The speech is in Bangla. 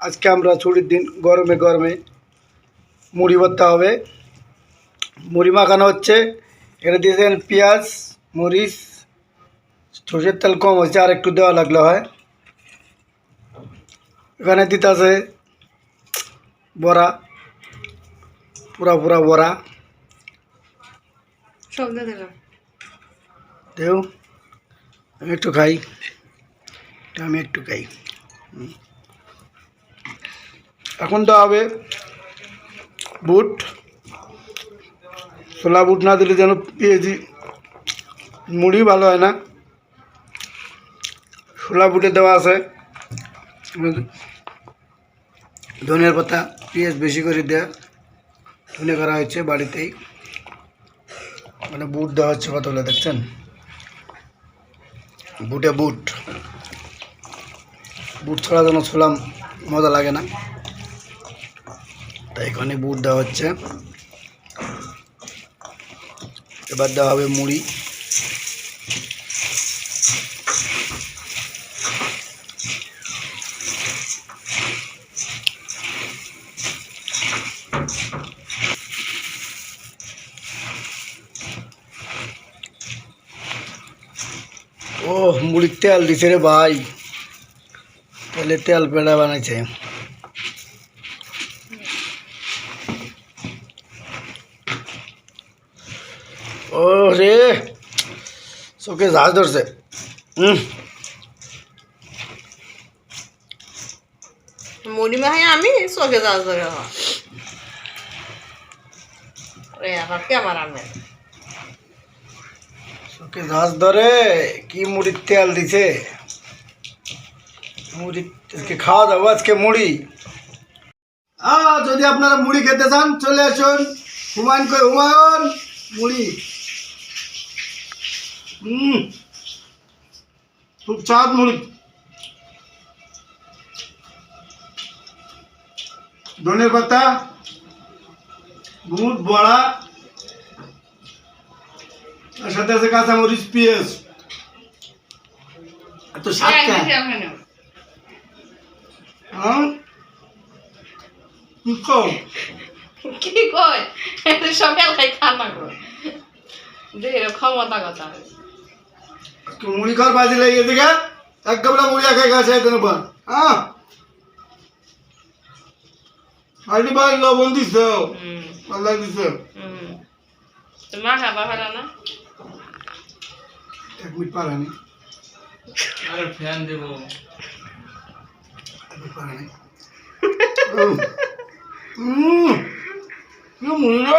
আজকে আমরা ছুটির দিন গরমে গরমে মুড়ি ভরতে হবে। মুড়ি মাখানো হচ্ছে। এখানে দিয়েছেন পেঁয়াজ মরিচ সর্ষের তেল কম হয়েছে আর একটু দেওয়া লাগলে হয়। এখানে দিতে আছে বড়া পুরা পুরা বড়া। সব দিয়ে দিলাম। দেও আমি একটু খাই। এটা আমি একটু খাই। হুম। এখন তো হবে বুট। ছোলা বুট না দিলে যেন পেঁয়াজি, মুড়ি ভালো হয় না। ছোলা বুটে দেওয়া আছে। ধনিয়ার পাতা, পেঁয়াজ বেশি করে দেওয়া ধনে করা হয়েছে বাড়িতেই। মানে বুট দেওয়া হচ্ছে কতগুলো দেখছেন? বুটে বুট। বুট ছাড়া যেন ছোলা মজা লাগে না। এখানে বুট দেওয়া হচ্ছে। এবার দেওয়া হবে মুড়ি। ও মুড়ির তেল দিছে রে ভাই। তেলে তেল পেড়া বানাইছে। ও রে চোখে ঝাঁজ ধরছে হুম মুড়ি মাখাই আমি চোখে যাওয়া ধরে রে আবার কে আমার আমি চোখে ঝাঁজ ধরে কি মুড়ির তেল দিছে মুড়ি আজকে খাওয়া দাওয়া আজকে মুড়ি আ যদি আপনারা মুড়ি খেতে চান চলে আসুন হুমায়ুন কই হুমায়ুন মুড়ি হুম খুব চাঁদ মুড়ি ধনের পাতা বুট বড়া তার সাথে আছে কাঁচামরিচ পেঁয়াজ। এত সাতটা হ্যাঁ কি কয়? সব এলাকায় খানা করে দেখে ক্ষমতা কথা। মুড়ি খাওয়ার বাজি লেগে গেছে গা। এক গাবলা মুড়ি একাই খাচ্ছে এত পর হ্যাঁ? আইডি ভাই লবণ দিছ পাল্লা দিছ। হুম। তো মা না? এক মিনিট পারানি আরে ফ্যান দেব। এক মিনিট হুম মুড়ি না